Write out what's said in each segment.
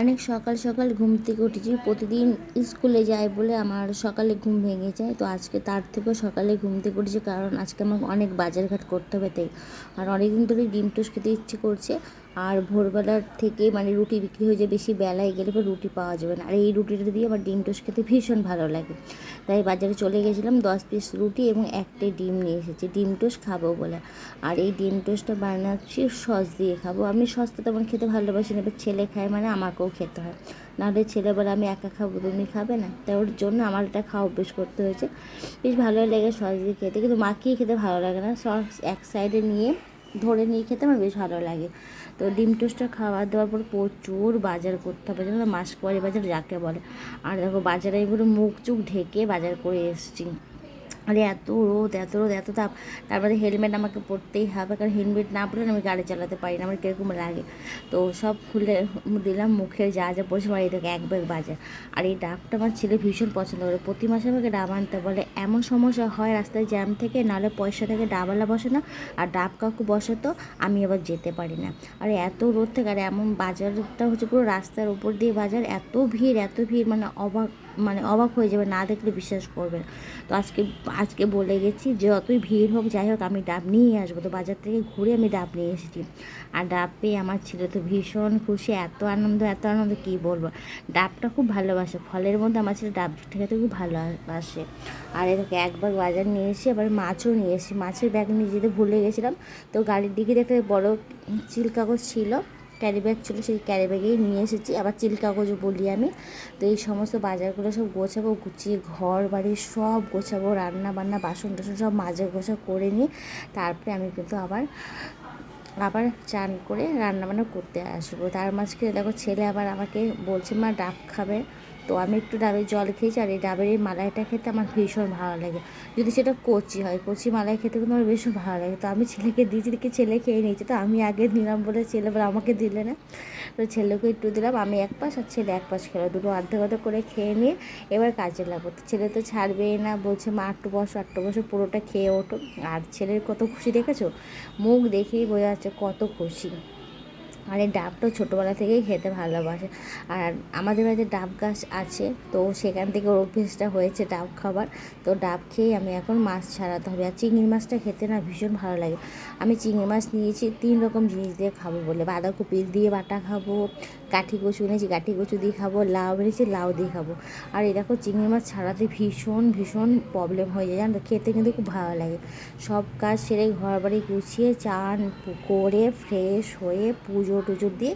অনেক সকাল সকাল ঘুম থেকে উঠেছি। প্রতিদিন স্কুলে যাই বলে আমার সকালে ঘুম ভেঙে যায়। তো আজকে তার থেকেও সকালে ঘুম থেকে উঠেছি কারণ আজকে আমার অনেক বাজারঘাট করতে হবে তাই। আর অনেকদিন ধরে ডিম টোস খেতে ইচ্ছে করছে। আর ভোরবেলার থেকে মানে রুটি বিক্রি হয়ে যায় বেশি বেলায় গেলে পর রুটি পাওয়া যাবে না। আর এই রুটিটা দিয়ে আমার ডিম টোস্ট খেতে ভীষণ ভালো লাগে। তাই বাজারে চলে গেছিলাম, দশ পিস রুটি এবং একটাই ডিম নিয়ে এসেছি। ডিম টোস্ট খাব বলে। আর এই ডিম টোস্টটা বানাচ্ছি, সস দিয়ে খাব। আমি সসটা তেমন খেতে ভালোবাসি না এবার ছেলে খায় মানে আমাকেও খেতে হয়। নাহলে ছেলে বলে, আমি একা খাব, তুমি খাবে না? তাই ওর জন্য আমার এটা খাওয়া অভ্যেস করতে হয়েছে। বেশ ভালোই লাগে সস দিয়ে খেতে, কিন্তু মাখিয়ে খেতে ভালো লাগে না। সস এক সাইডে নিয়ে ধরে নিয়ে খেতে আমার বেশ ভালো লাগে। তো ডিম টোস্টটা খাওয়া দেওয়ার পর প্রচুর বাজার করতে হবে। যেন মাসকবাড়ি বাজার যাকে বলে। আর দেখো, বাজারে এগুলো মুখ চুখ ঢেকে বাজার করে এসছি। আরে এত রোদ এত রোদ, এত তাপ। তারপরে হেলমেট আমাকে পরতেই হবে, কারণ হেলমেট না পরলে আমি গাড়ি চালাতে পারি না, আমার কীরকম লাগে। তো সব খুলে দিলাম, মুখের যা যা পড়ছে, আমার এই এক ব্যাগ বাজার। আর এই ডাবটা আমার ছেলে ভীষণ পছন্দ করে। প্রতি মাসে আমাকে ডাব আনতে বলে, এমন সমস্যা হয় রাস্তায় জ্যাম থেকে, নাহলে পয়সা থেকে ডাবালা বসে না, আর ডাব কাকু বসে তো আমি আবার যেতে পারি না। আর এত রোদ থেকে, আর এমন বাজারটা হচ্ছে পুরো রাস্তার উপর দিয়ে বাজার, এত ভিড় এত ভিড় মানে অবাক। মানে অবাক হয়ে যাবে, না দেখলে বিশ্বাস করবে না। তো আজকে আজকে বলে গেছি যতই ভিড় হোক, যাই হোক, আমি ডাব নিয়ে আসব। তো বাজার থেকে ঘুরে আমি ডাব নিয়ে এসেছি। আর ডাব পেয়ে আমার ছেলে তো ভীষণ খুশি। এত আনন্দ এত আনন্দ, কী বলব? ডাবটা খুব ভালোবাসে। ফলের মধ্যে আমার ছেলে ডাব খেতে খুব ভালোবাসে। আর এদিকে একবার বাজার নিয়ে এসে, আবার মাছও নিয়ে এসেছি। মাছের ব্যাগ নিয়ে যেতে ভুলে গেছিলাম। তো গাড়ির দিকে একটা বড় চিল কাগজ ছিল। ক্যারি ব্যাগ ছিল, সেই ক্যারি ব্যাগেই নিয়ে এসেছি। আবার চিল কাগজও বলি আমি। তো এই সমস্ত বাজারগুলো সব গোছাবো, গুছিয়ে ঘর, বাড়ি সব গোছাবো রান্না বান্না বাসন টাসন সব মাঝে গোছা করে নিয়ে তারপরে আমি কিন্তু আবার আবার চান করে রান্নাবান্না করতে আসব। তার মাঝখানে দেখো ছেলে আবার আমাকে বলছে, মা ডাব খাবে। তো আমি একটু ডাবের জল খেয়েছি আর এই ডাবের এই মালাইটা খেতে আমার ভীষণ ভালো লাগে। যদি সেটা কচি হয়, কচি মালাই খেতে কিন্তু আমার ভীষণ ভালো লাগে। তো আমি ছেলেকে দিয়েছি, দেখি ছেলে খেয়ে নিয়েছে। তো আমি আগে নিলাম বলে ছেলে বলে আমাকে দিলে না। তো ছেলেকে একটু দিলাম, আমি এক পাশ আর ছেলে এক পাশ খেলো। দুটো অর্ধেক করে খেয়ে নিয়ে এবার কাজে লাগবো তো ছেলে তো ছাড়বেই না, বলছে, মা আটটু বসো আটটু বসো, পুরোটা খেয়ে ওঠো। আর ছেলের কত খুশি দেখেছ? মুখ দেখেই বোঝা যাচ্ছে কত খুশি। আর এই ডাবটা ছোটোবেলা থেকেই খেতে ভালোবাসে। আর আমাদের বাড়িতে ডাব গাছ আছে, তো সেখান থেকে ওর অভ্যেসটা হয়েছে ডাব খাবার। তো ডাব খেয়েই আমি এখন মাছ ছাড়াতে হবে। আর চিংড়ি মাছটা খেতে না ভীষণ ভালো লাগে। আমি চিংড়ি মাছ নিয়েছি, তিন রকম জিনিস দিয়ে খাব বলে। বাঁধাকপি দিয়ে বাটা খাব, কাঠি কচু এনেছি, কাঠি কচু দিয়ে খাব, লাউ এনেছি, লাউ দিয়ে খাব। আর এই দেখো চিংড়ি মাছ ছাড়াতে ভীষণ ভীষণ প্রবলেম হয়ে যায়, জানো খেতে কিন্তু খুব ভালো লাগে। সব কাজ সেরে ঘর বাড়ি গুছিয়ে, চান করে ফ্রেশ হয়ে পুজো টুজো দিয়ে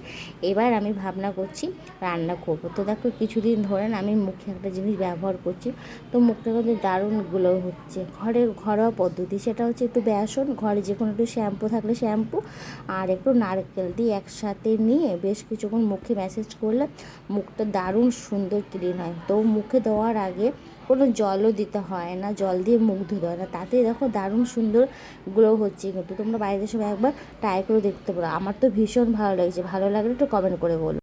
এবার আমি ভাবনা করছি, রান্না করব। তো দেখো কিছুদিন ধরেন আমি মুখে একটা জিনিস ব্যবহার করছি, তো মুখটা কিন্তু দারুণ গ্লো হচ্ছে। ঘরের ঘরোয়া পদ্ধতি, সেটা হচ্ছে একটু বেসন, ঘরে যে কোনো একটু শ্যাম্পু থাকলে শ্যাম্পু আর একটু নারকেল দিয়ে একসাথে নিয়ে বেশ কিছুক্ষণ মুখে ম্যাসেজ করলে মুখটা দারুণ সুন্দর ক্লিন হয়। তো মুখে দেওয়ার আগে কোনো জলও দিতে হয় না, জল দিয়ে মুখ ধুতে হয় না। তাতে দেখো দারুণ সুন্দর গ্লো হচ্ছে কিন্তু। তোমরা বাইরের সবাই একবার ট্রাই করে দেখতে পারো। আমার তো ভীষণ ভালো লাগছে। ভালো লাগলে একটু কমেন্ট করে বলো।